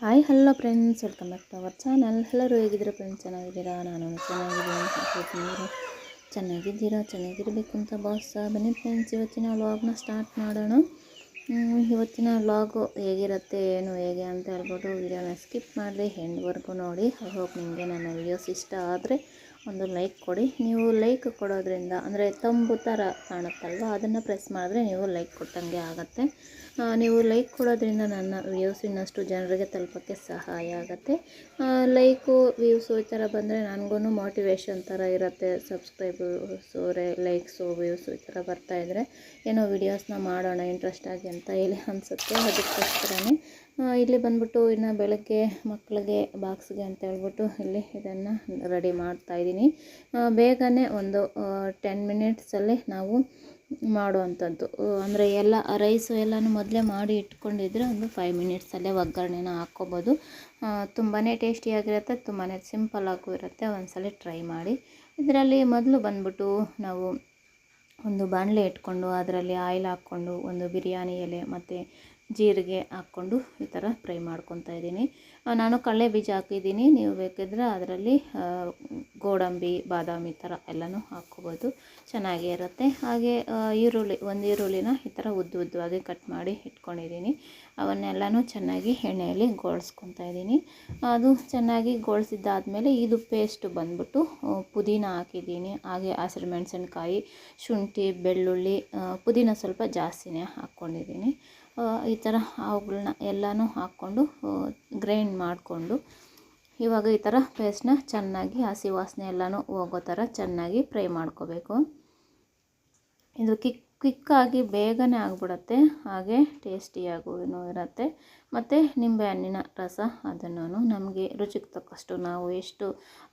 Hi hello friends welcome back to our channel ಎಲ್ಲರೂ ಹೇಗಿದ್ದೀರಾ friends ಚೆನ್ನಾಗಿದ್ದೀರಾ ನಾನು ಚೆನ್ನಾಗಿದ್ದೀನಿ ನೀವು ಚೆನ್ನಾಗಿದ್ದೀರಾ ಚೆನ್ನಾಗಿರಬೇಕು ಅಂತ ಬಾಸ್ ಬನ್ನಿ ಫ್ರೆಂಡ್ಸ್ ಇವತ್ತಿನ ವ್ಲಾಗ್ನ ಸ್ಟಾರ್ಟ್ ಮಾಡೋಣ ಇವತ್ತಿನ ವ್ಲಾಗು ಹೇಗಿರುತ್ತೆ ಏನು ಹೇಗೆ ಅಂತ ಹೇಳ್ಬೋದು ವಿಡಿಯೋನ ಸ್ಕಿಪ್ ಮಾಡಿದೆ ಹೆಂಡ್ವರೆಗೂ ನೋಡಿ ಹೋಗಿ ನಿಮಗೆ ನನ್ನ ವಿಡಿಯೋಸ್ ಇಷ್ಟ ಆದರೆ ಒಂದು ಲೈಕ್ ಕೊಡಿ. ನೀವು ಲೈಕ್ ಕೊಡೋದ್ರಿಂದ, ಅಂದರೆ ತಂಬು ಥರ ಕಾಣುತ್ತಲ್ವ, ಅದನ್ನು ಪ್ರೆಸ್ ಮಾಡಿದ್ರೆ ನೀವು ಲೈಕ್ ಕೊಟ್ಟಂಗೆ ಆಗುತ್ತೆ. ನೀವು ಲೈಕ್ ಕೊಡೋದ್ರಿಂದ ನನ್ನ ವ್ಯೂಸ್ ಇನ್ನಷ್ಟು ಜನರಿಗೆ ತಲುಪೋಕ್ಕೆ ಸಹಾಯ ಆಗುತ್ತೆ. ಲೈಕು ವ್ಯೂಸು ಈ ಥರ ಬಂದರೆ ನನಗೂ ಮೋಟಿವೇಶನ್ ಥರ ಇರುತ್ತೆ. ಸಬ್ಸ್ಕ್ರೈಬರ್ಸು ರೇ ಲೈಕ್ಸು ವ್ಯೂಸು ಈ ಥರ ಬರ್ತಾಯಿದ್ರೆ ಏನೋ ವೀಡಿಯೋಸ್ನ ಮಾಡೋಣ ಇಂಟ್ರೆಸ್ಟ್ ಆಗಿ ಅಂತ ಹೇಳಿ ಅನಿಸುತ್ತೆ. ಅದಕ್ಕೋಸ್ಕರನೇ ಇಲ್ಲಿ ಬಂದ್ಬಿಟ್ಟು ಇನ್ನು ಬೆಳಗ್ಗೆ ಮಕ್ಕಳಿಗೆ ಬಾಕ್ಸ್ಗೆ ಅಂತ ಹೇಳ್ಬಿಟ್ಟು ಇಲ್ಲಿ ಇದನ್ನು ರೆಡಿ ಮಾಡ್ತಾಯಿದ್ದೀನಿ ಬೇಗನೆ ಒಂದು ಟೆನ್ ಮಿನಿಟ್ಸಲ್ಲಿ ನಾವು ಮಾಡುವಂಥದ್ದು. ಅಂದರೆ ಎಲ್ಲ ರೈಸು ಎಲ್ಲನೂ ಮೊದಲೇ ಮಾಡಿ ಇಟ್ಕೊಂಡಿದ್ರೆ ಒಂದು ಫೈವ್ ಮಿನಿಟ್ಸಲ್ಲೇ ಒಗ್ಗರಣೆನ ಹಾಕ್ಕೊಬೋದು. ತುಂಬಾ ಟೇಸ್ಟಿಯಾಗಿರುತ್ತೆ ತುಂಬಾ ಸಿಂಪಲ್ಲಾಗೂ ಇರುತ್ತೆ, ಒಂದ್ಸಲ ಟ್ರೈ ಮಾಡಿ. ಇದರಲ್ಲಿ ಮೊದಲು ಬಂದ್ಬಿಟ್ಟು ನಾವು ಒಂದು ಬಾಣಲೆ ಇಟ್ಕೊಂಡು, ಅದರಲ್ಲಿ ಆಯಿಲ್ ಹಾಕ್ಕೊಂಡು, ಒಂದು ಬಿರಿಯಾನಿ ಎಲೆ ಮತ್ತು ಜೀರಿಗೆ ಹಾಕ್ಕೊಂಡು ಈ ಥರ ಫ್ರೈ ಮಾಡ್ಕೊತಾ ಇದ್ದೀನಿ. ನಾನು ಕಡಲೆ ಬೀಜ ಹಾಕಿದ್ದೀನಿ. ನೀವು ಬೇಕಿದ್ರೆ ಅದರಲ್ಲಿ ಗೋಡಂಬಿ, ಬಾದಾಮಿ ಥರ ಎಲ್ಲನೂ ಹಾಕ್ಕೋಬೋದು. ಚೆನ್ನಾಗೇ ಇರುತ್ತೆ. ಹಾಗೆ ಈರುಳ್ಳಿ, ಒಂದು ಈರುಳ್ಳಿನ ಈ ಥರ ಉದ್ದು ಉದ್ದವಾಗಿ ಕಟ್ ಮಾಡಿ ಇಟ್ಕೊಂಡಿದ್ದೀನಿ. ಅವನ್ನೆಲ್ಲನೂ ಚೆನ್ನಾಗಿ ಎಣ್ಣೆಯಲ್ಲಿ ಗೋಳಿಸ್ಕೊತಾ ಇದ್ದೀನಿ. ಅದು ಚೆನ್ನಾಗಿ ಗೋಳಿಸಿದ್ದಾದಮೇಲೆ ಇದು ಪೇಸ್ಟ್ ಬಂದ್ಬಿಟ್ಟು ಪುದೀನ ಹಾಕಿದ್ದೀನಿ. ಹಾಗೆ ಹಸಿರು ಮೆಣಸಿನ್ಕಾಯಿ, ಶುಂಠಿ, ಬೆಳ್ಳುಳ್ಳಿ ಪುದೀನ ಸ್ವಲ್ಪ ಜಾಸ್ತಿನೇ ಹಾಕ್ಕೊಂಡಿದ್ದೀನಿ. ಈ ಥರ ಅವುಗಳನ್ನ ಎಲ್ಲನೂ ಹಾಕ್ಕೊಂಡು ಗ್ರೈಂಡ್ ಮಾಡಿಕೊಂಡು, ಇವಾಗ ಈ ಥರ ಪೇಸ್ಟ್ನ ಚೆನ್ನಾಗಿ, ಹಸಿ ವಾಸನೆ ಎಲ್ಲನೂ ಹೋಗೋ ಥರ ಚೆನ್ನಾಗಿ ಫ್ರೈ ಮಾಡ್ಕೋಬೇಕು. ಇದು ಕಿಕ್ ಕ್ವಿಕ್ಕಾಗಿ ಬೇಗನೆ ಆಗಿಬಿಡತ್ತೆ, ಹಾಗೆ ಟೇಸ್ಟಿಯಾಗೂ ಇರುತ್ತೆ. ಮತ್ತು ನಿಂಬೆಹಣ್ಣಿನ ರಸ, ಅದನ್ನು ನಮಗೆ ರುಚಿಗೆ ತಕ್ಕಷ್ಟು ನಾವು ಎಷ್ಟು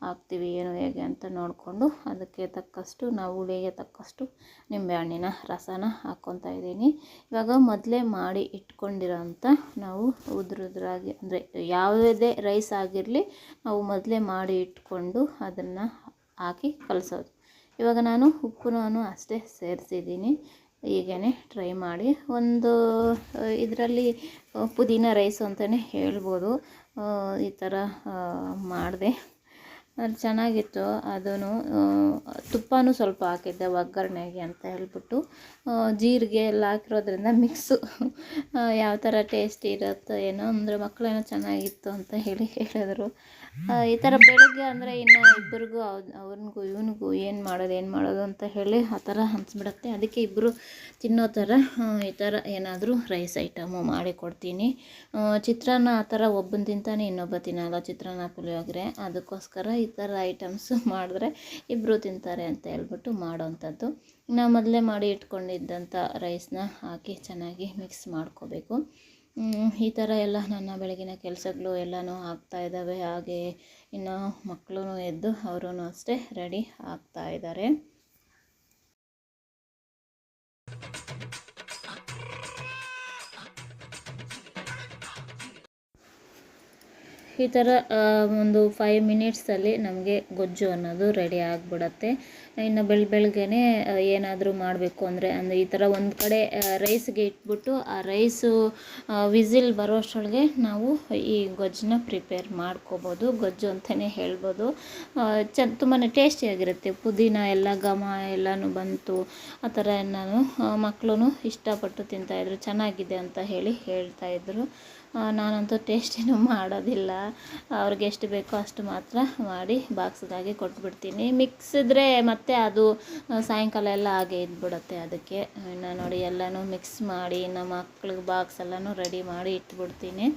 ಹಾಕ್ತೀವಿ, ಏನು, ಹೇಗೆ ಅಂತ ನೋಡಿಕೊಂಡು ಅದಕ್ಕೆ ತಕ್ಕಷ್ಟು ನಾವು ಹುಳಿಗೆ ತಕ್ಕಷ್ಟು ನಿಂಬೆ ಹಣ್ಣಿನ ರಸನ ಹಾಕ್ಕೊತಾ ಇದ್ದೀನಿ. ಇವಾಗ ಮೊದಲೇ ಮಾಡಿ ಇಟ್ಕೊಂಡಿರೋಂಥ ನಾವು ಉದುರುದ್ರಾಗಿ, ಅಂದರೆ ಯಾವುದೇ ರೈಸ್ ಆಗಿರಲಿ ನಾವು ಮೊದಲೇ ಮಾಡಿ ಇಟ್ಕೊಂಡು ಅದನ್ನು ಹಾಕಿ ಕಲಸೋದು. ಇವಾಗ ನಾನು ಉಪ್ಪು ಅಷ್ಟೇ ಸೇರಿಸಿದ್ದೀನಿ. ಹೀಗೇ ಟ್ರೈ ಮಾಡಿ ಒಂದು ಇದರಲ್ಲಿ ಪುದೀನ ರೈಸ್ ಅಂತಲೇ ಹೇಳ್ಬೋದು. ಈ ಥರ ಮಾಡಿದೆ. ಅದು ಚೆನ್ನಾಗಿತ್ತು. ಅದೂ ತುಪ್ಪನೂ ಸ್ವಲ್ಪ ಹಾಕಿದ್ದೆ ಒಗ್ಗರಣೆಗೆ ಅಂತ ಹೇಳ್ಬಿಟ್ಟು. ಜೀರಿಗೆ ಎಲ್ಲ ಹಾಕಿರೋದ್ರಿಂದ ಮಿಕ್ಸು ಯಾವ ಥರ ಟೇಸ್ಟ್ ಇರುತ್ತೋ ಏನೋ, ಅಂದರೆ ಮಕ್ಕಳೇನೋ ಚೆನ್ನಾಗಿತ್ತು ಅಂತ ಹೇಳಿ ಹೇಳಿದ್ರು. ಈ ಥರ ಬೆಳಗ್ಗೆ ಅಂದರೆ ಇನ್ನು ಇಬ್ಬರಿಗೂ ಅವ್ನಿಗೂ ಇವನಿಗೂ ಏನು ಮಾಡೋದು ಏನು ಮಾಡೋದು ಅಂತ ಹೇಳಿ ಆ ಥರ ಅನ್ಸ್ಬಿಡತ್ತೆ ಅದಕ್ಕೆ ಇಬ್ಬರು ತಿನ್ನೋ ಥರ ಈ ಥರ ಏನಾದರೂ ರೈಸ್ ಐಟಮು ಮಾಡಿ ಕೊಡ್ತೀನಿ. ಚಿತ್ರಾನ್ನ ಆ ಥರ ಒಬ್ಬನ ತಿಂತಾನೆ ಇನ್ನೊಬ್ಬ ತಿನ್ನಲ್ಲ, ಚಿತ್ರಾನ್ನ ಪುಳಿಯೋಗರೆ. ಅದಕ್ಕೋಸ್ಕರ ಈ ಥರ ಐಟಮ್ಸು ಮಾಡಿದ್ರೆ ಇಬ್ಬರು ತಿಂತಾರೆ ಅಂತ ಹೇಳ್ಬಿಟ್ಟು ಮಾಡೋವಂಥದ್ದು ನಾವು ಮೊದಲೇ ಮಾಡಿ ಇಟ್ಕೊಂಡಿದ್ದಂಥ ರೈಸ್ನ ಹಾಕಿ ಚೆನ್ನಾಗಿ ಮಿಕ್ಸ್ ಮಾಡ್ಕೋಬೇಕು. ಈ ಥರ ಎಲ್ಲ ನನ್ನ ಬೆಳಗಿನ ಕೆಲಸಗಳು ಎಲ್ಲನೂ ಆಗ್ತಾ ಇದ್ದಾವೆ ಹಾಗೆ ಇನ್ನು ಮಕ್ಕಳು ಎದ್ದು ಅವರು ಅಷ್ಟೇ ರೆಡಿ ಆಗ್ತಾ ಇದ್ದಾರೆ ಈ ಥರ ಒಂದು ಫೈವ್ ಮಿನಿಟ್ಸಲ್ಲಿ ನಮಗೆ ಗೊಜ್ಜು ಅನ್ನೋದು ರೆಡಿ ಆಗಿಬಿಡತ್ತೆ. ಇನ್ನು ಬೆಳ ಬೆಳಗ್ಗೆನೆ ಏನಾದರೂ ಮಾಡಬೇಕು ಅಂದರೆ ಅಂದರೆ ಈ ಥರ ಒಂದು ಕಡೆ ರೈಸ್ಗೆ ಇಟ್ಬಿಟ್ಟು ಆ ರೈಸು ವಿಸಿಲ್ ಬರೋಷ್ಟೊಳಗೆ ನಾವು ಈ ಗೊಜ್ಜನ್ನ ಪ್ರಿಪೇರ್ ಮಾಡ್ಕೋಬೋದು. ಗೊಜ್ಜು ಅಂತಲೇ ಹೇಳ್ಬೋದು. ಚ ತುಂಬಾ ಟೇಸ್ಟಿಯಾಗಿರುತ್ತೆ ಪುದೀನ ಎಲ್ಲ, ಘಮ ಎಲ್ಲನೂ ಬಂತು. ಆ ಥರ ನಾನು ಮಕ್ಕಳು ಇಷ್ಟಪಟ್ಟು ತಿಂತಾಯಿದ್ರು ಚೆನ್ನಾಗಿದೆ ಅಂತ ಹೇಳಿ ಹೇಳ್ತಾಯಿದ್ರು ನಾನಂತೂ ಟೇಸ್ಟಿನೂ ಮಾಡೋದಿಲ್ಲ. ಅವ್ರಿಗೆ ಎಷ್ಟು ಬೇಕೋ ಅಷ್ಟು ಮಾತ್ರ ಮಾಡಿ ಬಾಕ್ಸ್ಗಾಗಿ ಕೊಟ್ಬಿಡ್ತೀನಿ. ಮಿಕ್ಸ್ ಇದ್ದರೆ ಮತ್ತೆ ಅದು ಸಾಯಂಕಾಲ ಎಲ್ಲ ಹಾಗೆ ಇದ್ಬಿಡುತ್ತೆ ಅದಕ್ಕೆ. ಇನ್ನು ನೋಡಿ ಎಲ್ಲನೂ ಮಿಕ್ಸ್ ಮಾಡಿ ನಮ್ಮ ಮಕ್ಳಿಗೆ ಬಾಕ್ಸ್ ಎಲ್ಲನೂ ರೆಡಿ ಮಾಡಿ ಇಟ್ಬಿಡ್ತೀನಿ.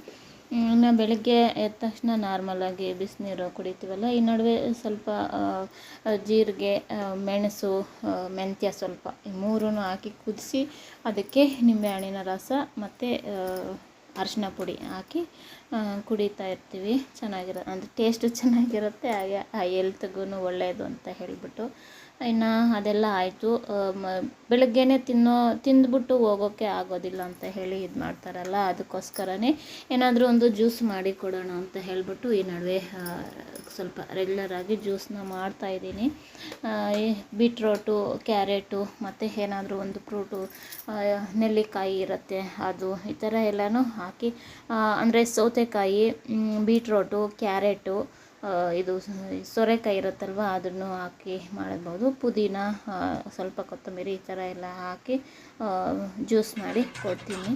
ಇನ್ನು ಬೆಳಗ್ಗೆ ಎದ್ದ ತಕ್ಷಣ ನಾರ್ಮಲಾಗಿ ಬಿಸಿನೀರು ಕುಡಿತೀವಲ್ಲ, ಈ ನಡುವೆ ಸ್ವಲ್ಪ ಜೀರಿಗೆ ಮೆಣಸು ಮೆಂತ್ಯ ಸ್ವಲ್ಪ ಈ ಮೂರೂ ಹಾಕಿ ಕುದಿಸಿ ಅದಕ್ಕೆ ನಿಂಬೆಹಣ್ಣಿನ ರಸ ಮತ್ತು ಅರಿಶಿನ ಪುಡಿ ಹಾಕಿ ಆ, ಕುಡಿತಾ ಇರ್ತೀವಿ. ಚೆನ್ನಾಗಿರೋ ಅಂದರೆ ಟೇಸ್ಟು ಚೆನ್ನಾಗಿರುತ್ತೆ. ಹಾಗೆ ಹೆಲ್ತ್ಗೂ ಒಳ್ಳೆಯದು ಅಂತ ಹೇಳಿಬಿಟ್ಟು ಇನ್ನು ಅದೆಲ್ಲ ಆಯಿತು. ಬೆಳಗ್ಗೆನೇ ತಿನ್ನೋ, ತಿಂದ್ಬಿಟ್ಟು ಹೋಗೋಕ್ಕೆ ಆಗೋದಿಲ್ಲ ಅಂತ ಹೇಳಿ ಇದು ಮಾಡ್ತಾರಲ್ಲ, ಅದಕ್ಕೋಸ್ಕರನೇ ಏನಾದರೂ ಒಂದು ಜ್ಯೂಸ್ ಮಾಡಿ ಕೊಡೋಣ ಅಂತ ಹೇಳಿಬಿಟ್ಟು ಈ ನಡುವೆ ಸ್ವಲ್ಪ ರೆಗ್ಯುಲರಾಗಿ ಜ್ಯೂಸನ್ನ ಮಾಡ್ತಾಯಿದ್ದೀನಿ ಬೀಟ್ರೋಟು, ಕ್ಯಾರೆಟು, ಮತ್ತು ಏನಾದರೂ ಒಂದು ಫ್ರೂಟು ನೆಲ್ಲಿಕಾಯಿ ಇರುತ್ತೆ, ಅದು ಈ ಥರ ಎಲ್ಲನೂ ಹಾಕಿ ಅಂದರೆ ಸೌತೆಕಾಯಿ ಬೀಟ್ರೋಟು, ಕ್ಯಾರೆಟು ಇದು ಸೋರೆಕಾಯಿ ಇರುತ್ತಲ್ವ, ಅದನ್ನು ಹಾಕಿ ಮಾಡಬಹುದು ಪುದೀನ ಸ್ವಲ್ಪ ಕೊತ್ತಂಬರಿ ಈ ಥರ ಎಲ್ಲ ಹಾಕಿ ಜ್ಯೂಸ್ ಮಾಡಿ ಕೊಡ್ತೀನಿ.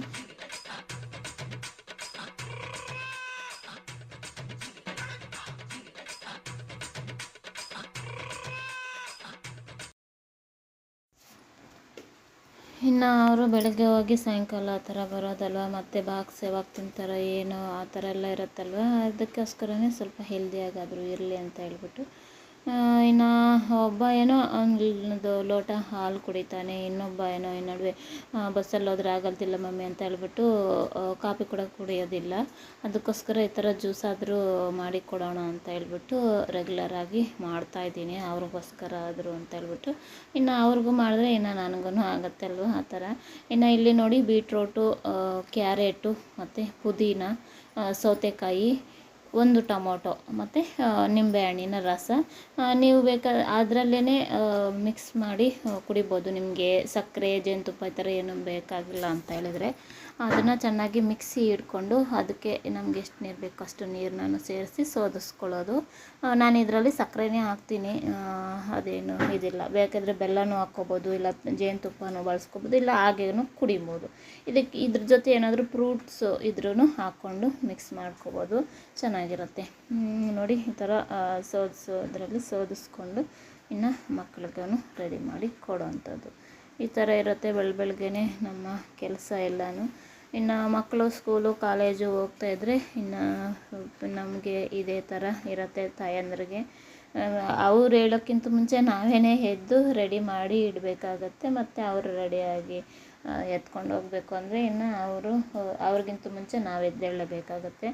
ಇನ್ನು ಅವರು ಬೆಳಗ್ಗೆ ಹೋಗಿ ಸಾಯಂಕಾಲ ಆ ಥರ ಬರೋದಲ್ವ? ಮತ್ತು ಬಾಕ್ಸ್ ಯಾವಾಗ ತಿಂತಾರೋ ಏನೋ ಆ ಥರ ಎಲ್ಲ ಇರುತ್ತಲ್ವ? ಅದಕ್ಕೋಸ್ಕರನೇ ಸ್ವಲ್ಪ ಹೆಲ್ದಿಯಾಗಾದರೂ ಇರಲಿ ಅಂತ ಹೇಳ್ಬಿಟ್ಟು ಇನ್ನು ಒಬ್ಬ ಏನೋ ಒಂದು ಲೋಟ ಹಾಲು ಕುಡಿತಾನೆ, ಇನ್ನೊಬ್ಬ ಏನೋ ಈ ನಡುವೆ ಬಸ್ಸಲ್ಲಿ ಹೋದ್ರೆ ಆಗಲ್ತಿಲ್ಲ ಮಮ್ಮಿ ಅಂತ ಹೇಳ್ಬಿಟ್ಟು ಕಾಫಿ ಕೂಡ ಕುಡಿಯೋದಿಲ್ಲ. ಅದಕ್ಕೋಸ್ಕರ ಈ ಥರ ಜ್ಯೂಸ್ ಆದರೂ ಮಾಡಿ ಕೊಡೋಣ ಅಂತ ಹೇಳ್ಬಿಟ್ಟು ರೆಗ್ಯುಲರಾಗಿ ಮಾಡ್ತಾಯಿದ್ದೀನಿ ಅವ್ರಿಗೋಸ್ಕರ ಆದರು ಅಂತ ಹೇಳ್ಬಿಟ್ಟು. ಇನ್ನು ಅವ್ರಿಗೂ ಮಾಡಿದ್ರೆ ಇನ್ನು ನನಗೂ ಆಗುತ್ತೆ ಅಲ್ವ ಆ ಥರ. ಇನ್ನು ಇಲ್ಲಿ ನೋಡಿ ಬೀಟ್ರೋಟು ಕ್ಯಾರೆಟು ಮತ್ತು ಪುದೀನ ಸೌತೆಕಾಯಿ ಒಂದು ಟೊಮೊಟೊ ಮತ್ತು ನಿಂಬೆಹಣ್ಣಿನ ರಸ. ನೀವು ಬೇಕಾ ಅದರಲ್ಲೇ ಮಿಕ್ಸ್ ಮಾಡಿ ಕುಡಿಬೋದು. ನಿಮಗೆ ಸಕ್ಕರೆ, ಜೇನುತುಪ್ಪ ಈ ಥರ ಏನೂ ಬೇಕಾಗಿಲ್ಲ ಅಂತ ಹೇಳಿದರೆ. ಅದನ್ನು ಚೆನ್ನಾಗಿ ಮಿಕ್ಸಿ ಇಟ್ಕೊಂಡು ಅದಕ್ಕೆ ನಮ್ಗೆ ಎಷ್ಟು ನೀರು ಬೇಕೋ ಅಷ್ಟು ನೀರನ್ನು ಸೇರಿಸಿ ಸೋದಿಸ್ಕೊಳ್ಳೋದು. ನಾನು ಇದರಲ್ಲಿ ಸಕ್ಕರೆನೇ ಹಾಕ್ತೀನಿ. ಅದೇನು ಇದಿಲ್ಲ. ಬೇಕಾದರೆ ಬೆಲ್ಲನೂ ಹಾಕ್ಕೋಬೋದು, ಇಲ್ಲ ಜೇನುತುಪ್ಪನೂ ಬಳಸ್ಕೊಬೋದು, ಇಲ್ಲ ಹಾಗೇನು ಕುಡಿಬೋದು. ಇದಕ್ಕೆ ಇದ್ರ ಜೊತೆ ಏನಾದರೂ ಫ್ರೂಟ್ಸು ಇದ್ರೂ ಹಾಕ್ಕೊಂಡು ಮಿಕ್ಸ್ ಮಾಡ್ಕೋಬೋದು. ಚೆನ್ನಾಗಿರುತ್ತೆ. ನೋಡಿ ಈ ಥರ ಸೋದಿಸೋದ್ರಲ್ಲಿ ಸೋದಿಸ್ಕೊಂಡು ಇನ್ನು ಮಕ್ಕಳಿಗೂ ರೆಡಿ ಮಾಡಿ ಕೊಡೋವಂಥದ್ದು ಈ ಥರ ಇರುತ್ತೆ ಬೆಳ ಬೆಳಗ್ಗೆನೆ ನಮ್ಮ ಕೆಲಸ ಎಲ್ಲನೂ. ಇನ್ನು ಮಕ್ಕಳು ಸ್ಕೂಲು, ಕಾಲೇಜು ಹೋಗ್ತಾ ಇದ್ದರೆ ಇನ್ನು ನಮಗೆ ಇದೇ ಥರ ಇರುತ್ತೆ ತಾಯಂದ್ರಿಗೆ. ಅವ್ರು ಹೇಳೋಕ್ಕಿಂತ ಮುಂಚೆ ನಾವೇ ಎದ್ದು ರೆಡಿ ಮಾಡಿ ಇಡಬೇಕಾಗತ್ತೆ, ಮತ್ತು ಅವರು ರೆಡಿಯಾಗಿ ಎತ್ಕೊಂಡು ಹೋಗಬೇಕು ಅಂದರೆ ಇನ್ನು ಅವರು, ಅವ್ರಿಗಿಂತ ಮುಂಚೆ ನಾವು ಎದ್ದೇಳಬೇಕಾಗತ್ತೆ.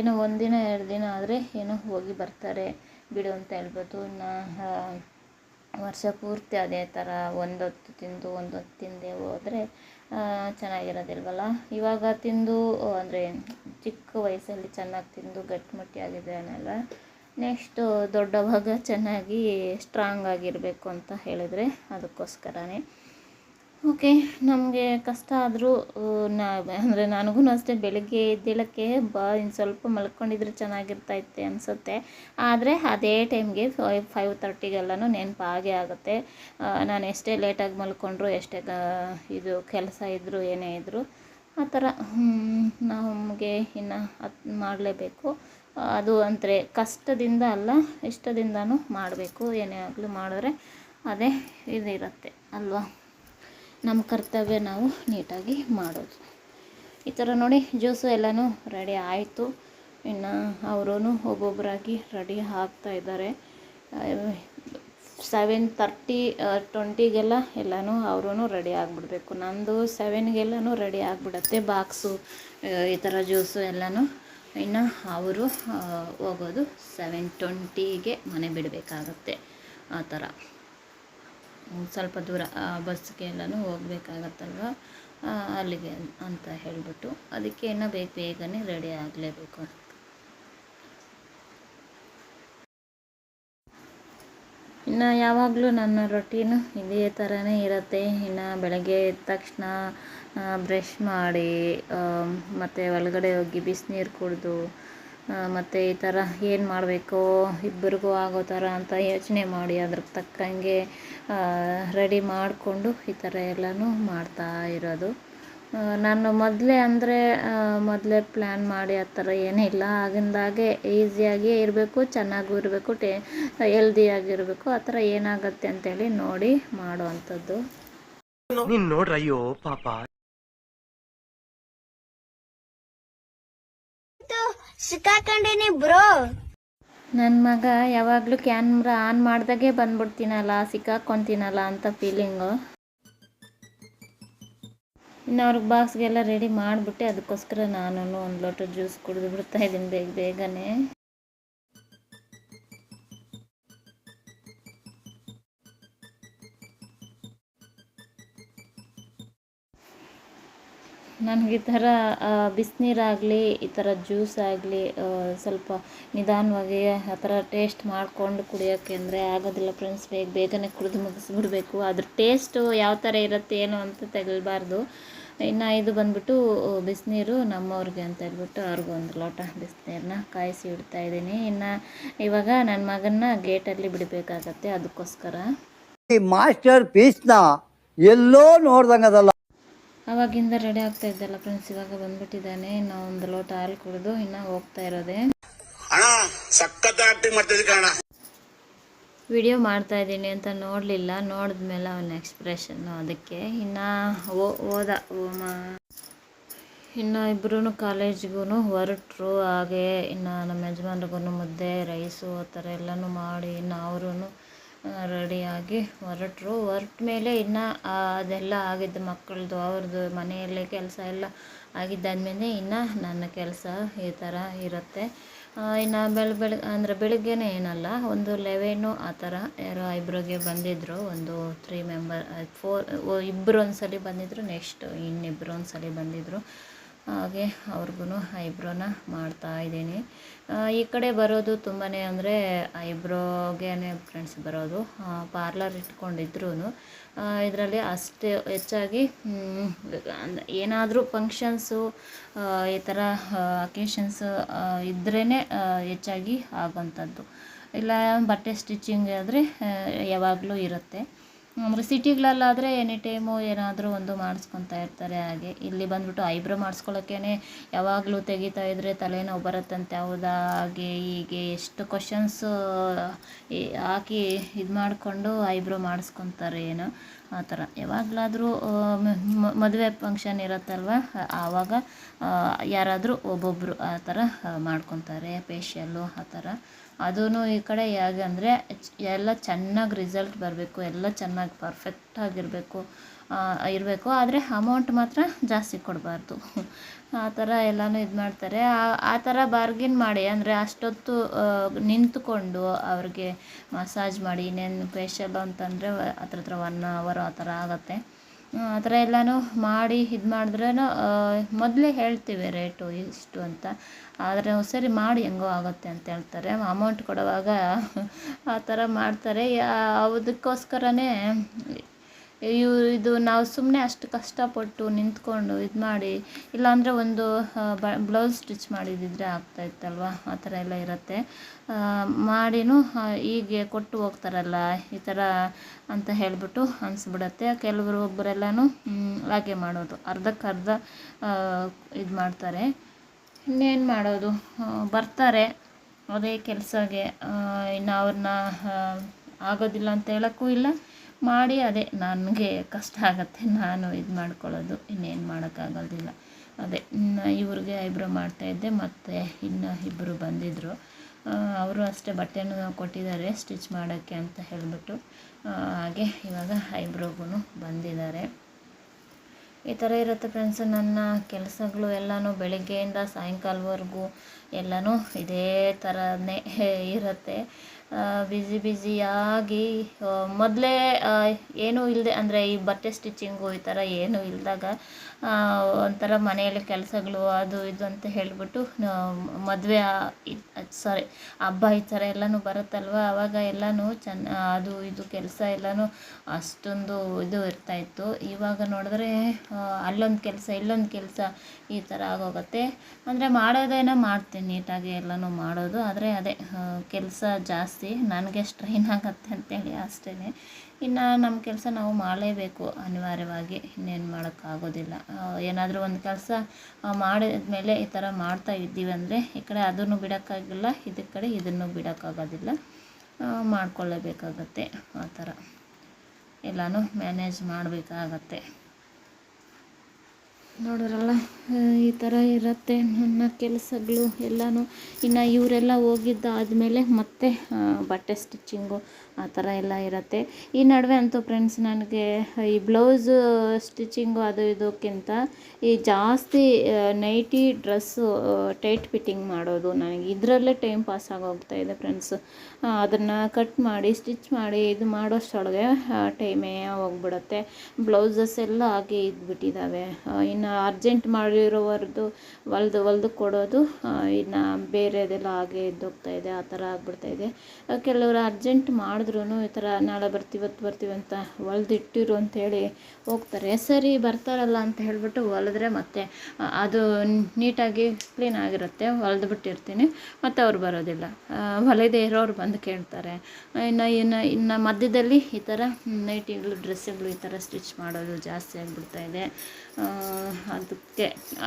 ಏನೋ ಒಂದಿನ, ಎರಡು ದಿನ ಆದರೆ ಏನೋ ಹೋಗಿ ಬರ್ತಾರೆ. ಬಿಡು ಅಂತ ಹೇಳ್ಬೋದು. ಇನ್ನು ವರ್ಷ ಪೂರ್ತಿ ಅದೇ ಥರ ಒಂದೊತ್ತು ತಿಂದು ಒಂದೊತ್ತು ತಿಂದೇ ಹೋದರೆ ಚೆನ್ನಾಗಿರೋದಿಲ್ವಲ್ಲ? ಇವಾಗ ತಿಂದು ಅಂದರೆ ಚಿಕ್ಕ ವಯಸ್ಸಲ್ಲಿ ಚೆನ್ನಾಗಿ ತಿಂದು ಗಟ್ಟಿಮುಟ್ಟಿಯಾಗಿದ್ದಾನಲ್ವ ನೆಕ್ಸ್ಟು ದೊಡ್ಡವಾಗ ಚೆನ್ನಾಗಿ ಸ್ಟ್ರಾಂಗ್ ಆಗಿರಬೇಕು ಅಂತ ಹೇಳಿದರೆ ಅದಕ್ಕೋಸ್ಕರನೇ. ಓಕೆ, ನಮಗೆ ಕಷ್ಟ ಆದರೂ ನಾ, ಅಂದರೆ ನನಗೂ ಅಷ್ಟೇ ಬೆಳಗ್ಗೆ ಎದ್ದೇಳಕ್ಕೆ ಬಾ, ಇನ್ನು ಸ್ವಲ್ಪ ಮಲ್ಕೊಂಡಿದ್ರೆ ಚೆನ್ನಾಗಿರ್ತೈತೆ ಅನಿಸುತ್ತೆ. ಆದರೆ ಅದೇ ಟೈಮ್ಗೆ ಫೈವ್ ಫೈವ್ ತರ್ಟಿಗೆಲ್ಲನೂ ನೆನಪು ಆಗೇ ಆಗುತ್ತೆ. ನಾನು ಎಷ್ಟೇ ಲೇಟಾಗಿ ಮಲ್ಕೊಂಡ್ರು, ಎಷ್ಟೇ ಇದು ಕೆಲಸ ಇದ್ದರೂ ಏನೇ ಇದ್ದರೂ ಆ ಥರ ನಮಗೆ ಇನ್ನು ಅದು ಮಾಡಲೇಬೇಕು. ಅದು ಅಂದರೆ ಕಷ್ಟದಿಂದ ಅಲ್ಲ, ಇಷ್ಟದಿಂದನೂ ಮಾಡಬೇಕು. ಏನೇ ಆಗಲಿ ಮಾಡಿದ್ರೆ ಅದೇ ಇದಿರುತ್ತೆ, ಅಲ್ವಾ? ನಮ್ಮ ಕರ್ತವ್ಯ ನಾವು ನೀಟಾಗಿ ಮಾಡೋದು. ಈ ಥರ ನೋಡಿ ಜ್ಯೂಸು ಎಲ್ಲನೂ ರೆಡಿ ಆಯಿತು. ಇನ್ನು ಅವರೂ ಒಬ್ಬೊಬ್ಬರಾಗಿ ರೆಡಿ ಆಗ್ತಾ ಇದ್ದಾರೆ. ಸೆವೆನ್ ತರ್ಟಿ ಟ್ವೆಂಟಿಗೆಲ್ಲ ಎಲ್ಲನೂ ಅವರೂ ರೆಡಿ ಆಗಿಬಿಡ್ಬೇಕು. ನಂದು ಸೆವೆನ್ಗೆಲ್ಲನೂ ರೆಡಿ ಆಗಿಬಿಡತ್ತೆ. ಬಾಕ್ಸು ಈ ಥರ ಜ್ಯೂಸು ಎಲ್ಲನೂ. ಇನ್ನು ಅವರು ಹೋಗೋದು ಸೆವೆನ್ ಟ್ವೆಂಟಿಗೆ ಮನೆ ಬಿಡಬೇಕಾಗತ್ತೆ. ಆ ಥರ. ಸ್ವಲ್ಪ ದೂರ ಆ, ಬಸ್ಗೆ ಎಲ್ಲನೂ ಹೋಗ್ಬೇಕಾಗತ್ತಲ್ವ? ಅಲ್ಲಿಗೆ ಅಂತ ಹೇಳಿಬಿಟ್ಟು ಅದಕ್ಕೆ ಇನ್ನು ಬೇಗ ಬೇಗನೆ ರೆಡಿ ಆಗಲೇಬೇಕು ಇನ್ನು ಯಾವಾಗಲೂ ನನ್ನ ರೊಟೀನು ಇದೇ ಥರನೇ ಇರುತ್ತೆ. ಇನ್ನು ಬೆಳಗ್ಗೆ ಎದ್ದ ತಕ್ಷಣ ಬ್ರಷ್ ಮಾಡಿ ಮತ್ತು ಒಳಗಡೆ ಹೋಗಿ ಬಿಸಿನೀರು ಕುಡಿದು ಮತ್ತು ಈ ಥರ ಏನು ಮಾಡಬೇಕು, ಇಬ್ಬರಿಗೂ ಆಗೋ ಥರ ಅಂತ ಯೋಚನೆ ಮಾಡಿ ಅದ್ರ ತಕ್ಕಂಗೆ ರೆಡಿ ಮಾಡಿಕೊಂಡು ಈ ಥರ ಎಲ್ಲನೂ ಮಾಡ್ತಾ ಇರೋದು. ನಾನು ಮೊದಲೇ ಅಂದರೆ ಮೊದಲೇ ಪ್ಲ್ಯಾನ್ ಮಾಡಿ ಆ ಥರ ಏನಿಲ್ಲ ಆಗಿಂದಾಗೆ ಈಸಿಯಾಗಿ ಇರಬೇಕು, ಚೆನ್ನಾಗೂ ಇರಬೇಕು, ಟೇ ಹೆಲ್ದಿಯಾಗಿರಬೇಕು ಆ ಥರ ಏನಾಗುತ್ತೆ ಅಂತೇಳಿ ನೋಡಿ ಮಾಡುವಂಥದ್ದು ನೀನು ಅಯ್ಯೋ, ಪಾಪ. ಸಿಕ್ಕಾಕೊಂಡಿನಿ ಬ್ರೋ. ನನ್ನ ಮಗ ಯಾವಾಗಲೂ ಕ್ಯಾಮ್ರಾ ಆನ್ ಮಾಡ್ದಾಗೆ ಬಂದ್ಬಿಡ್ತೀನಲ್ಲ, ಸಿಕ್ಕಾಕೊಂತೀನಲ್ಲ ಅಂತ ಫೀಲಿಂಗು ಇನ್ನು ಅವ್ರಿಗೆ ಬಾಕ್ಸ್ಗೆಲ್ಲ ರೆಡಿ ಮಾಡಿಬಿಟ್ಟೆ ಅದಕ್ಕೋಸ್ಕರ ನಾನು ಒಂದು ಲೋಟ ಜ್ಯೂಸ್ ಕುಡಿದು ಬಿಡ್ತಾ ಇದ್ದೀನಿ ಬೇಗ ಬೇಗನೆ. ನನಗೆ ಈ ಥರ ಬಿಸಿನೀರಾಗಲಿ, ಈ ಥರ ಜ್ಯೂಸ್ ಆಗಲಿ ಸ್ವಲ್ಪ ನಿಧಾನವಾಗಿ ಆ ಥರ ಟೇಸ್ಟ್ ಮಾಡಿಕೊಂಡು ಕುಡಿಯೋಕ್ಕೆ ಅಂದರೆ ಆಗೋದಿಲ್ಲ ಫ್ರೆಂಡ್ಸ್. ಬೇಗ ಬೇಗನೆ ಕುಡಿದು ಮುಗಿಸ್ಬಿಡ್ಬೇಕು. ಅದ್ರ ಟೇಸ್ಟು ಯಾವ ಥರ ಇರುತ್ತೆ, ಏನು ಅಂತ ತೆಗಲ್ಬಾರ್ದು ಇನ್ನು ಇದು ಬಂದ್ಬಿಟ್ಟು ಬಿಸಿನೀರು ನಮ್ಮವ್ರಿಗೆ ಅಂತ ಹೇಳ್ಬಿಟ್ಟು ಅವ್ರಿಗೂ ಒಂದು ಲೋಟ ಬಿಸಿನೀರನ್ನ ಕಾಯಿಸಿ ಇಡ್ತಾ ಇದ್ದೀನಿ. ಇನ್ನು ಇವಾಗ ನನ್ನ ಮಗನ್ನ ಗೇಟಲ್ಲಿ ಬಿಡಬೇಕಾಗತ್ತೆ, ಅದಕ್ಕೋಸ್ಕರ. ಮಾಸ್ಟರ್ ಪೀಸ್ನ ಎಲ್ಲೋ ನೋಡ್ದಂಗದಲ್ಲ. ಅವಾಗಿಂದ ರೆಡಿ ಆಗ್ತಾ ಇದ್ದಲ್ಲ ಫ್ರೆಂಡ್ಸ್ ಇವಾಗ ಬಂದ್ಬಿಟ್ಟಿದ್ದಾನೆ. ಇನ್ನು ಒಂದು ಲೋಟ ಹಾಲು ಕುಡಿದು ಇನ್ನ ಹೋಗ್ತಾ ಇರೋದೆ. ವಿಡಿಯೋ ಮಾಡ್ತಾ ಇದ್ದೀನಿ ಅಂತ ನೋಡಲಿಲ್ಲ. ನೋಡಿದ್ಮೇಲೆ ಅವನ ಎಕ್ಸ್ಪ್ರೆಷನ್ನು ಅದಕ್ಕೆ. ಇನ್ನು ಹೋದ ಇನ್ನು ಇಬ್ಬರೂ ಕಾಲೇಜ್ಗೂ ಹೊರಟ್ರು. ಹಾಗೆ ಇನ್ನು ನಮ್ಮ ಯಜಮಾನ್ರಿಗೂ ಮುದ್ದೆ ರೈಸು ಆ ಥರ ಎಲ್ಲನೂ ಮಾಡಿ ಇನ್ನು ಅವರು ರೆಡಿಯಾಗಿ ಹೊರಟ್ರು. ಹೊರಟ ಮೇಲೆ ಇನ್ನು ಅದೆಲ್ಲ ಆಗಿದ್ದು ಮಕ್ಕಳದ್ದು ಅವ್ರದ್ದು ಮನೆಯಲ್ಲೇ ಕೆಲಸ ಎಲ್ಲ ಆಗಿದ್ದಾದ್ಮೇಲೆ ಇನ್ನು ನನ್ನ ಕೆಲಸ ಈ ಥರ ಇರುತ್ತೆ. ಇನ್ನು ಬೆಳ ಬೆಳಗ್ಗೆ ಅಂದರೆ ಬೆಳಗ್ಗೆನೇ ಏನಲ್ಲ, ಒಂದು ಲೆವೆನು ಆ ಥರ ಯಾರೋ ಐಬ್ರೋಗೆ ಬಂದಿದ್ದರು ಒಂದು ತ್ರೀ ಮೆಂಬರ್ ಫೋರ್ ಇಬ್ಬರು ಒಂದು ಸಲ ಬಂದಿದ್ದರು ನೆಕ್ಸ್ಟ್ ಇನ್ನಿಬ್ಬರು ಒಂದು ಸಲ ಬಂದಿದ್ದರು ಹಾಗೆ ಅವ್ರಿಗೂ ಐಬ್ರೋನ ಮಾಡ್ತಾ ಇದ್ದೀನಿ. ಈ ಕಡೆ ಬರೋದು ತುಂಬಾ ಅಂದರೆ ಐಬ್ರೋಗೆ ಫ್ರೆಂಡ್ಸ್ ಬರೋದು. ಪಾರ್ಲರ್ ಇಟ್ಕೊಂಡಿದ್ರು ಇದರಲ್ಲಿ ಅಷ್ಟೇ ಹೆಚ್ಚಾಗಿ ಏನಾದರೂ ಫಂಕ್ಷನ್ಸು ಈ ಥರ ಅಕೇಶನ್ಸ್ ಇದ್ರೇ ಹೆಚ್ಚಾಗಿ ಆಗೋಂಥದ್ದು ಇಲ್ಲ, ಬಟ್ಟೆ ಸ್ಟಿಚಿಂಗ್ ಆದರೆ ಯಾವಾಗಲೂ ಇರುತ್ತೆ. ಅಂದರೆ ಸಿಟಿಗಳಲ್ಲಾದರೆ ಎನಿ ಟೈಮು ಏನಾದರೂ ಒಂದು ಮಾಡಿಸ್ಕೊತಾ ಇರ್ತಾರೆ ಹಾಗೆ. ಇಲ್ಲಿ ಬಂದುಬಿಟ್ಟು ಐಬ್ರೋ ಮಾಡಿಸ್ಕೊಳ್ಳೋಕ್ಕೇ ಯಾವಾಗಲೂ ತೆಗಿತಾ ಇದ್ದರೆ ತಲೆನೋವು ಬರುತ್ತಂತೆ. ಹೌದಾ, ಹಾಗೆ, ಹೀಗೆ, ಎಷ್ಟು ಕ್ವಶನ್ಸು ಹಾಕಿ ಇದು ಮಾಡಿಕೊಂಡು ಐಬ್ರೋ ಮಾಡಿಸ್ಕೊತಾರೆ ಏನೋ ಆ ಥರ. ಯಾವಾಗಲಾದರೂ ಮದುವೆ ಫಂಕ್ಷನ್ ಇರುತ್ತಲ್ವ? ಆವಾಗ ಯಾರಾದರೂ ಒಬ್ಬೊಬ್ಬರು ಆ ಥರ ಮಾಡ್ಕೊತಾರೆ ಫೇಶಿಯಲ್ಲು ಆ ಥರ. ಅದೂ ಈ ಕಡೆ ಹೇಗೆ ಅಂದರೆ ಎಲ್ಲ ಚೆನ್ನಾಗಿ ರಿಸಲ್ಟ್ ಬರಬೇಕು, ಎಲ್ಲ ಚೆನ್ನಾಗಿ ಪರ್ಫೆಕ್ಟಾಗಿರಬೇಕು ಇರಬೇಕು. ಆದರೆ ಅಮೌಂಟ್ ಮಾತ್ರ ಜಾಸ್ತಿ ಕೊಡಬಾರ್ದು. ಆ ಥರ ಎಲ್ಲನೂ ಇದು ಮಾಡ್ತಾರೆ. ಆ ಥರ ಬಾರ್ಗಿನ್ ಮಾಡಿ, ಅಂದರೆ ಅಷ್ಟೊತ್ತು ನಿಂತುಕೊಂಡು ಅವ್ರಿಗೆ ಮಸಾಜ್ ಮಾಡಿ, ಇನ್ನೇನು ಫೇಶಿಯಲ್ ಅಂತಂದರೆ ಹತ್ರ ಹತ್ರ ಒನ್ ಅವರ್ ಆ ಥರ ಆಗುತ್ತೆ. ಆ ಥರ ಎಲ್ಲನೂ ಮಾಡಿ ಇದು ಮಾಡಿದ್ರೂ ಮೊದಲೇ ಹೇಳ್ತೀವಿ ರೇಟು ಇಷ್ಟು ಅಂತ. ಆದರೆ ಸರಿ ಮಾಡಿ ಹೆಂಗೋ ಆಗುತ್ತೆ ಅಂತ ಹೇಳ್ತಾರೆ. ಅಮೌಂಟ್ ಕೊಡುವಾಗ ಆ ಥರ ಮಾಡ್ತಾರೆ. ಅದಕ್ಕೋಸ್ಕರನೇ ಇವು ಇದು ನಾವು ಸುಮ್ಮನೆ ಅಷ್ಟು ಕಷ್ಟಪಟ್ಟು ನಿಂತ್ಕೊಂಡು ಇದು ಮಾಡಿ, ಇಲ್ಲಾಂದರೆ ಒಂದು ಬ್ಲೌಸ್ ಸ್ಟಿಚ್ ಮಾಡಿದಿದ್ರೆ ಆಗ್ತಾಯಿತ್ತಲ್ವ ಆ ಥರ ಎಲ್ಲ ಇರುತ್ತೆ. ಮಾಡಿನೂ ಹೀಗೆ ಕೊಟ್ಟು ಹೋಗ್ತಾರಲ್ಲ, ಈ ಥರ ಅಂತ ಹೇಳಿಬಿಟ್ಟು ಅನಿಸ್ಬಿಡತ್ತೆ. ಕೆಲವರು ಒಬ್ಬರೆಲ್ಲನೂ ಹಾಗೆ ಮಾಡೋದು. ಅರ್ಧಕ್ಕರ್ಧ ಇದು ಮಾಡ್ತಾರೆ. ಇನ್ನೇನು ಮಾಡೋದು? ಬರ್ತಾರೆ. ಅದೇ ಕೆಲಸಗೆ. ಇನ್ನು ಅವ್ರನ್ನ ಆಗೋದಿಲ್ಲ ಅಂತ ಹೇಳೋಕ್ಕೂ ಇಲ್ಲ. ಮಾಡಿ ಅದೇ ನನಗೆ ಕಷ್ಟ ಆಗುತ್ತೆ, ನಾನು ಇದು ಮಾಡ್ಕೊಳ್ಳೋದು, ಇನ್ನೇನು ಮಾಡೋಕ್ಕಾಗೋದಿಲ್ಲ. ಅದೇ ಇವ್ರಿಗೆ ಐಬ್ರೋ ಮಾಡ್ತಾಯಿದ್ದೆ ಮತ್ತು ಇನ್ನು ಇಬ್ಬರು ಬಂದಿದ್ದರು ಅವರು ಅಷ್ಟೇ ಬಟ್ಟೆನೂ ಕೊಟ್ಟಿದ್ದಾರೆ, ಸ್ಟಿಚ್ ಮಾಡೋಕ್ಕೆ ಅಂತ ಹೇಳಿಬಿಟ್ಟು. ಹಾಗೆ ಇವಾಗ ಐಬ್ರೋಗೂ ಬಂದಿದ್ದಾರೆ. ಈ ಥರ ಇರುತ್ತೆ ಫ್ರೆಂಡ್ಸ್, ನನ್ನ ಕೆಲಸಗಳು ಎಲ್ಲನೂ ಬೆಳಗ್ಗೆಯಿಂದ ಸಾಯಂಕಾಲವರೆಗೂ ಎಲ್ಲನೂ ಇದೇ ಥರನೇ ಇರುತ್ತೆ. ಬ್ಯುಸಿ ಬ್ಯುಸಿಯಾಗಿ ಮೊದಲೇ ಏನೂ ಇಲ್ಲದೆ ಅಂದರೆ ಈ ಬಟ್ಟೆ ಸ್ಟಿಚಿಂಗು ಈ ಥರ ಏನೂ ಇಲ್ಲದಾಗ ಒಂಥರ ಮನೆಯಲ್ಲಿ ಕೆಲಸಗಳು ಅದು ಇದು ಅಂತ ಹೇಳಿಬಿಟ್ಟು ಮದುವೆ ಸಾರಿ ಹಬ್ಬ ಈ ಥರ ಎಲ್ಲನೂ ಬರುತ್ತಲ್ವ? ಆವಾಗ ಎಲ್ಲನೂ ಚೆನ್ನ ಅದು ಇದು ಕೆಲಸ ಎಲ್ಲನೂ ಅಷ್ಟೊಂದು ಇದು ಇರ್ತಾಯಿತ್ತು ಇವಾಗ ನೋಡಿದ್ರೆ ಅಲ್ಲೊಂದು ಕೆಲಸ, ಇಲ್ಲೊಂದು ಕೆಲಸ ಈ ಥರ ಆಗೋಗುತ್ತೆ. ಅಂದರೆ ಮಾಡೋದೇನೋ ಮಾಡ್ತೀನಿ ನೀಟಾಗಿ ಎಲ್ಲನೂ ಮಾಡೋದು. ಆದರೆ ಅದೇ ಕೆಲಸ ಜಾಸ್ತಿ. ನನಗೆ ಸ್ಟ್ರೈನ್ ಆಗುತ್ತೆ ಅಂತೇಳಿ ಅಷ್ಟೇ ಇನ್ನು ನಮ್ಮ ಕೆಲಸ ನಾವು ಮಾಡಲೇಬೇಕು ಅನಿವಾರ್ಯವಾಗಿ. ಇನ್ನೇನು ಮಾಡೋಕ್ಕಾಗೋದಿಲ್ಲ. ಏನಾದರೂ ಒಂದು ಕೆಲಸ ಮಾಡಿದ ಮೇಲೆ ಈ ಥರ ಮಾಡ್ತಾ ಇದ್ದೀವಿ ಅಂದರೆ ಈ ಕಡೆ ಅದನ್ನು ಬಿಡೋಕ್ಕಾಗಿಲ್ಲ ಇದ್ರ ಕಡೆ ಇದನ್ನು ಬಿಡೋಕ್ಕಾಗೋದಿಲ್ಲ. ಮಾಡ್ಕೊಳ್ಳೇಬೇಕಾಗತ್ತೆ ಆ ಥರ ಎಲ್ಲನೂ ಮ್ಯಾನೇಜ್ ಮಾಡಬೇಕಾಗತ್ತೆ. ನೋಡಿದ್ರಲ್ಲ ಈ ಥರ ಇರುತ್ತೆ ನನ್ನ ಕೆಲಸಗಳು ಎಲ್ಲನೂ. ಇನ್ನು ಇವರೆಲ್ಲ ಹೋಗಿದ್ದಾದಮೇಲೆ ಮತ್ತೆ ಬಟ್ಟೆ ಸ್ಟಿಚ್ಚಿಂಗು ಆ ಥರ ಎಲ್ಲ ಇರುತ್ತೆ. ಈ ನಡುವೆ ಅಂತೂ ಫ್ರೆಂಡ್ಸ್ ನನಗೆ, ಈ ಬ್ಲೌಸು ಸ್ಟಿಚಿಂಗು ಅದು ಇದಕ್ಕಿಂತ ಈ ಜಾಸ್ತಿ ನೈಟಿ ಡ್ರೆಸ್ಸು ಟೈಟ್ ಫಿಟ್ಟಿಂಗ್ ಮಾಡೋದು ನನಗೆ ಇದರಲ್ಲೇ ಟೈಮ್ ಪಾಸ್ ಆಗೋಗ್ತಾ ಇದೆ ಫ್ರೆಂಡ್ಸ್ ಅದನ್ನು ಕಟ್ ಮಾಡಿ ಸ್ಟಿಚ್ ಮಾಡಿ ಇದು ಮಾಡೋಷ್ಟೊಳಗೆ ಟೈಮೇ ಹೋಗ್ಬಿಡುತ್ತೆ. ಬ್ಲೌಸಸ್ ಎಲ್ಲ ಹಾಗೆ ಇದ್ಬಿಟ್ಟಿದ್ದಾವೆ ಇನ್ನು ಅರ್ಜೆಂಟ್ ಮಾಡಿರೋವರೆದು ಹೊಲ್ದು ಹೊಲ್ದು ಕೊಡೋದು ಇನ್ನು ಬೇರೆದೆಲ್ಲ ಹಾಗೆ ಇದ್ದೋಗ್ತಾ ಇದೆ ಆ ಥರ ಆಗ್ಬಿಡ್ತಾ ಇದೆ. ಕೆಲವರು ಅರ್ಜೆಂಟ್ ಮಾಡಿದ್ರೂ ಈ ಥರ ನಾಳೆ ಬರ್ತೀವಿ ಇವತ್ತು ಬರ್ತೀವಿ ಅಂತ ಹೊಲ್ದು ಇಟ್ಟಿರು ಅಂತೇಳಿ ಹೋಗ್ತಾರೆ. ಸರಿ ಬರ್ತಾರಲ್ಲ ಅಂತ ಹೇಳಿಬಿಟ್ಟು ಹೊಲಿದ್ರೆ ಮತ್ತೆ ಅದು ನೀಟಾಗಿ ಕ್ಲೀನ್ ಆಗಿರುತ್ತೆ ಹೊಲ್ದು ಬಿಟ್ಟಿರ್ತೀನಿ ಮತ್ತು ಅವ್ರು ಬರೋದಿಲ್ಲ. ಹೊಲದೇ ಇರೋರು ಬಂದು ಕೇಳ್ತಾರೆ. ಇನ್ನು ಇನ್ನು ಇನ್ನು ಮಧ್ಯದಲ್ಲಿ ಈ ಥರ ನೈಟಿಗಳು ಡ್ರೆಸ್ಸುಗಳು ಈ ಥರ ಸ್ಟಿಚ್ ಮಾಡೋದು ಜಾಸ್ತಿ ಆಗಿಬಿಡ್ತಾ ಇದೆ. ಆ, ಅದಕ್ಕೆ.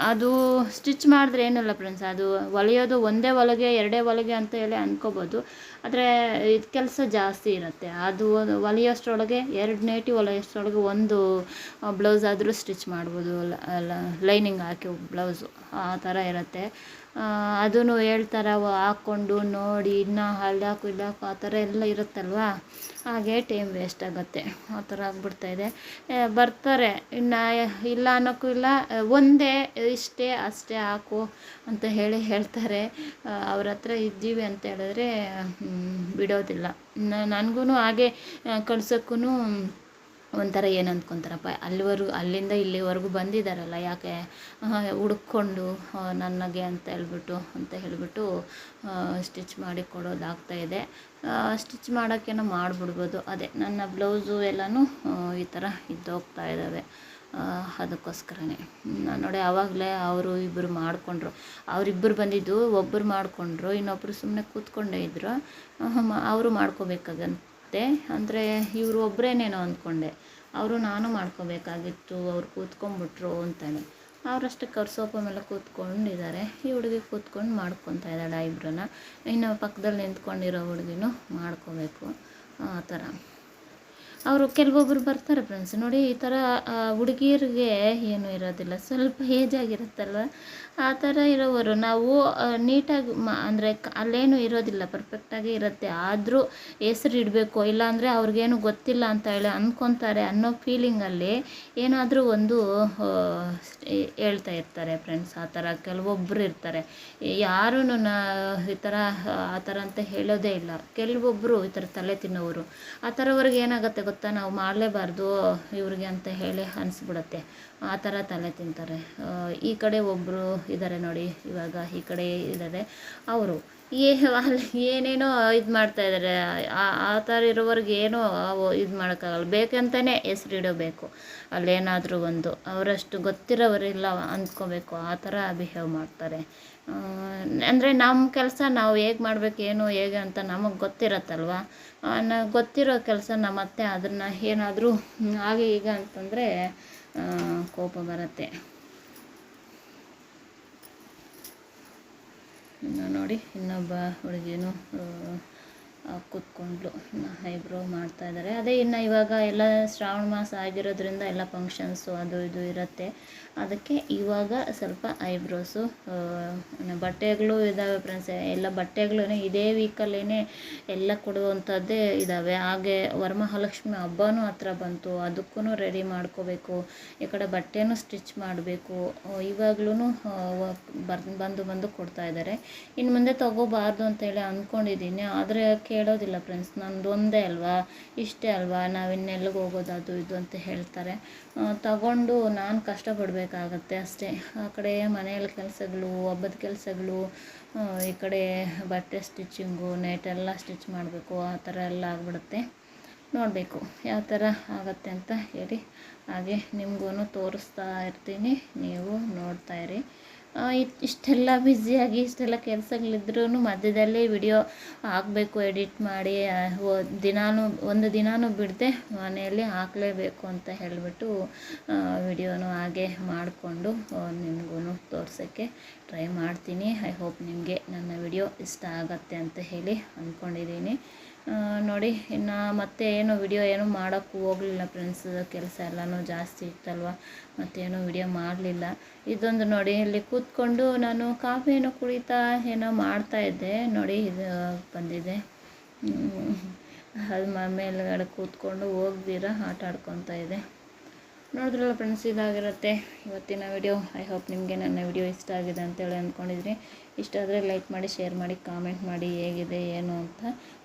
ಅದು ಸ್ಟಿಚ್ ಮಾಡಿದ್ರೆ ಏನಲ್ಲ ಫ್ರೆಂಡ್ಸ್ ಅದು ಹೊಲಿಯೋದು ಒಂದೇ ಹೊಲಿಗೆ ಎರಡೇ ಹೊಲಿಗೆ ಅಂತ ಹೇಳಿ ಅಂದ್ಕೋಬೋದು ಆದರೆ ಇದು ಕೆಲಸ ಜಾಸ್ತಿ ಇರುತ್ತೆ. ಅದು ಹೊಲಿಯೋಷ್ಟರೊಳಗೆ ಎರಡು ನೈಟಿ ಹೊಲಿಯೋಷ್ಟರೊಳಗೆ ಒಂದು ಬ್ಲೌಸ್ ಆದರೂ ಸ್ಟಿಚ್ ಮಾಡ್ಬೋದು. ಲೈನಿಂಗ್ ಹಾಕಿ ಬ್ಲೌಸು ಆ ಥರ ಇರುತ್ತೆ. ಅದೂ ಹೇಳ್ತಾರೆ ಹಾಕ್ಕೊಂಡು ನೋಡಿ, ಇನ್ನೂ ಹಳ್ಳಾಕು ಇಲ್ಲಿ ಆ ಥರ ಎಲ್ಲ ಇರುತ್ತಲ್ವಾ? ಹಾಗೆ ಟೈಮ್ ವೇಸ್ಟ್ ಆಗುತ್ತೆ. ಆ ಥರ ಆಗ್ಬಿಡ್ತಾ ಇದೆ. ಬರ್ತಾರೆ. ಇನ್ನು, ಇಲ್ಲ ಅನ್ನೋಕ್ಕೂ ಇಲ್ಲ. ಒಂದೇ ಇಷ್ಟೇ, ಅಷ್ಟೇ ಹಾಕು ಅಂತ ಹೇಳಿ ಹೇಳ್ತಾರೆ. ಅವ್ರ ಹತ್ರ ಇದ್ದೀವಿ ಅಂತ ಹೇಳಿದ್ರೆ ಬಿಡೋದಿಲ್ಲ. ನನಗೂ ಹಾಗೆ ಕಳ್ಸೋಕ್ಕೂ ಒಂಥರ ಏನು ಅಂದ್ಕೊತಾರಪ್ಪ. ಅಲ್ಲಿವರೆಗೂ ಅಲ್ಲಿಂದ ಇಲ್ಲಿವರೆಗೂ ಬಂದಿದ್ದಾರಲ್ಲ ಯಾಕೆ? ಹುಡುಕ್ಕೊಂಡು ನನಗೆ ಅಂತ ಹೇಳ್ಬಿಟ್ಟು, ಅಂತ ಹೇಳಿಬಿಟ್ಟು ಸ್ಟಿಚ್ ಮಾಡಿ ಕೊಡೋದಾಗ್ತಾ ಇದೆ. ಸ್ಟಿಚ್ ಮಾಡೋಕ್ಕೇನೋ ಮಾಡಿಬಿಡ್ಬೋದು. ಅದೇ, ನನ್ನ ಬ್ಲೌಸು ಎಲ್ಲನೂ ಈ ಥರ ಇದ್ದೋಗ್ತಾ ಇದ್ದಾವೆ. ಅದಕ್ಕೋಸ್ಕರನೇ. ನೋಡಿ ಆವಾಗಲೇ ಅವರು ಇಬ್ಬರು ಮಾಡಿಕೊಂಡ್ರು. ಅವರಿಬ್ಬರು ಬಂದಿದ್ದು ಒಬ್ಬರು ಮಾಡಿಕೊಂಡ್ರು ಇನ್ನೊಬ್ಬರು ಸುಮ್ಮನೆ ಕೂತ್ಕೊಂಡೇ ಇದ್ದರು ಅವರು ಮಾಡ್ಕೋಬೇಕಾಗಂತೆ ಅಂದರೆ ಇವರು ಒಬ್ಬರೇನೇನೋ ಅಂದ್ಕೊಂಡೆ. ಅವರು ನಾನು ಮಾಡ್ಕೋಬೇಕಾಗಿತ್ತು, ಅವ್ರು ಕೂತ್ಕೊಂಡ್ಬಿಟ್ರು ಅಂತಾನೆ ಅವರಷ್ಟಕ್ಕೆ ಅವ್ರು ಮೇಲೆ ಕೂತ್ಕೊಂಡಿದ್ದಾರೆ. ಈ ಹುಡುಗಿ ಕೂತ್ಕೊಂಡು ಮಾಡ್ಕೊತಾ ಇದ್ದಾಳೆ ಇಬ್ಬರನ್ನ ಇನ್ನು ಪಕ್ಕದಲ್ಲಿ ನಿಂತ್ಕೊಂಡಿರೋ ಹುಡುಗಿನೂ ಮಾಡ್ಕೋಬೇಕು. ಆ ಥರ. ಅವರು ಕೆಲವೊಬ್ಬರು ಬರ್ತಾರೆ ಫ್ರೆಂಡ್ಸ್ ನೋಡಿ ಈ ಥರ ಹುಡುಗಿಯರಿಗೆ ಏನು ಇರೋದಿಲ್ಲ. ಸ್ವಲ್ಪ ಏಜ್ ಆ ಥರ ಇರೋವರು. ನಾವು ನೀಟಾಗಿ ಮ, ಅಂದರೆ ಅಲ್ಲೇನು ಇರೋದಿಲ್ಲ. ಪರ್ಫೆಕ್ಟಾಗಿ ಇರುತ್ತೆ. ಆದರೂ ಹೆಸರು ಇಡಬೇಕು. ಇಲ್ಲಾಂದರೆ ಅವ್ರಿಗೇನು ಗೊತ್ತಿಲ್ಲ ಅಂತ ಹೇಳಿ ಅಂದ್ಕೊತಾರೆ ಅನ್ನೋ ಫೀಲಿಂಗಲ್ಲಿ ಏನಾದರೂ ಒಂದು ಹೇಳ್ತಾ ಇರ್ತಾರೆ ಫ್ರೆಂಡ್ಸ್ ಆ ಥರ ಕೆಲವೊಬ್ಬರು ಇರ್ತಾರೆ. ಯಾರೂ ಈ ಥರ ಆ ಥರ ಅಂತ ಹೇಳೋದೇ ಇಲ್ಲ. ಕೆಲವೊಬ್ಬರು ಈ ಥರ ತಲೆ ತಿನ್ನೋರು ಆ ಥರವ್ರಿಗೆ ಏನಾಗುತ್ತೆ ಗೊತ್ತಾ ನಾವು ಮಾಡಲೇಬಾರ್ದು ಇವ್ರಿಗೆ ಅಂತ ಹೇಳಿ ಅನಿಸ್ಬಿಡುತ್ತೆ. ಆ ಥರ ತಲೆ ತಿಂತಾರೆ. ಈ ಕಡೆ ಒಬ್ಬರು ಇದ್ದಾರೆ ನೋಡಿ, ಇವಾಗ ಈ ಕಡೆ ಇದ್ದಾರೆ ಅವರು ಏ, ಅಲ್ಲಿ ಏನೇನೋ ಇದು ಮಾಡ್ತಾ ಇದ್ದಾರೆ ಆ- ಥರ ಇರೋವ್ರಿಗೆ ಏನೋ ಇದು ಮಾಡೋಕ್ಕಾಗಲ್ಲ. ಬೇಕಂತಲೇ ಹೆಸ್ರಿಡಬೇಕು ಅಲ್ಲೇನಾದರೂ ಒಂದು. ಅವರಷ್ಟು ಗೊತ್ತಿರೋವರಿಲ್ಲ ಅಂದ್ಕೋಬೇಕು. ಆ ಥರ ಬಿಹೇವ್ ಮಾಡ್ತಾರೆ. ಅಂದರೆ ನಮ್ಮ ಕೆಲಸ ನಾವು ಹೇಗೆ ಮಾಡಬೇಕು, ಏನು ಹೇಗೆ ಅಂತ ನಮಗೆ ಗೊತ್ತಿರತ್ತಲ್ವ? ಗೊತ್ತಿರೋ ಕೆಲಸ ನಮ್ಮ ಅತ್ತೆ ಅದನ್ನು ಏನಾದರೂ ಹಾಗೆ ಈಗ ಅಂತಂದರೆ ಕೋಪ ಬರುತ್ತೆ ಇನ್ನು ನೋಡಿ ಇನ್ನೊಬ್ಬ ಹುಡುಗಿನೂ ಕೂತ್ಕೊಂಡ್ಲು ಐಬ್ರೋ ಮಾಡ್ತಾ ಇದ್ದಾರೆ. ಅದೇ ಇನ್ನು ಇವಾಗ ಎಲ್ಲ ಶ್ರಾವಣ ಮಾಸ ಆಗಿರೋದ್ರಿಂದ ಎಲ್ಲ ಫಂಕ್ಷನ್ಸು ಅದು ಇದು ಇರುತ್ತೆ. ಅದಕ್ಕೆ ಇವಾಗ ಸ್ವಲ್ಪ ಐಬ್ರೋಸು ಬಟ್ಟೆಗಳು ಇದ್ದಾವೆ ಫ್ರೆಂಡ್ಸ್ ಎಲ್ಲ ಬಟ್ಟೆಗಳು ಇದೇ ವೀಕಲ್ಲೇ ಎಲ್ಲ ಕೊಡುವಂಥದ್ದೇ ಇದ್ದಾವೆ ಹಾಗೆ ವರಮಹಾಲಕ್ಷ್ಮಿ ಹಬ್ಬನೂ ಹತ್ರ ಬಂತು. ಅದಕ್ಕೂ ರೆಡಿ ಮಾಡ್ಕೋಬೇಕು. ಈ ಕಡೆ ಬಟ್ಟೆನೂ ಸ್ಟಿಚ್ ಮಾಡಬೇಕು. ಇವಾಗ್ಲೂ ಬರ್ ಬಂದು ಬಂದು ಕೊಡ್ತಾ ಇದ್ದಾರೆ. ಇನ್ನು ಮುಂದೆ ತೊಗೋಬಾರ್ದು ಅಂತೇಳಿ ಅಂದ್ಕೊಂಡಿದ್ದೀನಿ ಆದರೆ ಕೇಳೋದಿಲ್ಲ ಫ್ರೆಂಡ್ಸ್ ನಂದು ಒಂದೇ ಅಲ್ವಾ? ಇಷ್ಟೇ ಅಲ್ವಾ? ನಾವು ಇನ್ನೆಲ್ಲಿಗೆ ಹೋಗೋದು, ಅದು ಇದು ಅಂತ ಹೇಳ್ತಾರೆ. ತಗೊಂಡು ನಾನು ಕಷ್ಟಪಡಬೇಕಾಗತ್ತೆ ಅಷ್ಟೇ. ಆ ಕಡೆ ಮನೆಯಲ್ಲಿ ಕೆಲಸಗಳು ಹಬ್ಬದ ಕೆಲಸಗಳು ಈ ಕಡೆ ಬಟ್ಟೆ ಸ್ಟಿಚಿಂಗು ಎಲ್ಲ ಸ್ಟಿಚ್ ಮಾಡಬೇಕು, ಆ ಥರ ಎಲ್ಲ ಆಗ್ಬಿಡುತ್ತೆ. ನೋಡಬೇಕು ಯಾವ ಥರ ಆಗತ್ತೆ ಅಂತ ಹೇಳಿ. ಹಾಗೆ ನಿಮಗೂ ತೋರಿಸ್ತಾ ಇರ್ತೀನಿ. ನೀವು ನೋಡ್ತಾ ಇರಿ. ಇಷ್ಟೆಲ್ಲ ಬ್ಯುಸಿಯಾಗಿ ಇಷ್ಟೆಲ್ಲ ಕೆಲಸಗಳಿದ್ರೂ ಮಧ್ಯದಲ್ಲೇ ವಿಡಿಯೋ ಹಾಕಬೇಕು ಎಡಿಟ್ ಮಾಡಿ ದಿನಾನು, ಒಂದು ದಿನಾನೂ ಬಿಡದೆ ಮನೆಯಲ್ಲಿ ಹಾಕಲೇಬೇಕು ಅಂತ ಹೇಳಿಬಿಟ್ಟು ವಿಡಿಯೋನು ಹಾಗೆ ಮಾಡಿಕೊಂಡು ನಿಮಗೂ ತೋರ್ಸೋಕ್ಕೆ ಟ್ರೈ ಮಾಡ್ತೀನಿ. ಐ ಹೋಪ್ ನಿಮಗೆ ನನ್ನ ವಿಡಿಯೋ ಇಷ್ಟ ಆಗತ್ತೆ ಅಂತ ಹೇಳಿ ಅಂದ್ಕೊಂಡಿದ್ದೀನಿ ನೋಡಿ, ಇನ್ನು ಮತ್ತೆ ಏನು ವಿಡಿಯೋ ಏನು ಮಾಡೋಕ್ಕೂ ಹೋಗಲಿಲ್ಲ ಫ್ರೆಂಡ್ಸ್ ಕೆಲಸ ಎಲ್ಲನೂ ಜಾಸ್ತಿ ಇತ್ತಲ್ವ? ಮತ್ತೇನು ವಿಡಿಯೋ ಮಾಡಲಿಲ್ಲ. ಇದೊಂದು ನೋಡಿ, ಇಲ್ಲಿ ಕೂತ್ಕೊಂಡು ನಾನು ಕಾಫಿ ಕುಡಿತಾ ಏನೋ ಮಾಡ್ತಾ ಇದ್ದೆ. ನೋಡಿ, ಇದು ಬಂದಿದೆ. ಅದು ಮೇಲ್ಗಡೆ ಕೂತ್ಕೊಂಡು ಹೋಗ್ದಿರ ಆಟ ಆಡ್ಕೊತಾ ಇದೆ ನೋಡಿದ್ರಲ್ಲ ಫ್ರೆಂಡ್ಸ್ ಇದಾಗಿರುತ್ತೆ ಇವತ್ತಿನ ವಿಡಿಯೋ ಐ ಹೋಪ್ ನಿಮಗೆ ನನ್ನ ವಿಡಿಯೋ ಇಷ್ಟ ಆಗಿದೆ ಅಂತೇಳಿ ಅಂದ್ಕೊಂಡಿದ್ರಿ. ಇಷ್ಟ ಆದರೆ ಲೈಕ್ ಮಾಡಿ ಶೇರ್ ಮಾಡಿ ಕಾಮೆಂಟ್ ಮಾಡಿ ಹೇಗಿದೆ, ಏನು ಅಂತ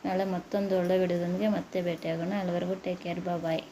ನಾಳೆ ಮತ್ತೊಂದು ಒಳ್ಳೆ ವಿಡಿಯೋದೊಂದಿಗೆ ಮತ್ತೆ ಭೇಟಿಯಾಗೋಣ. ಅಲ್ಲಿವರೆಗೂ ಟೇಕ್ ಕೇರ್ ಬಾಯ್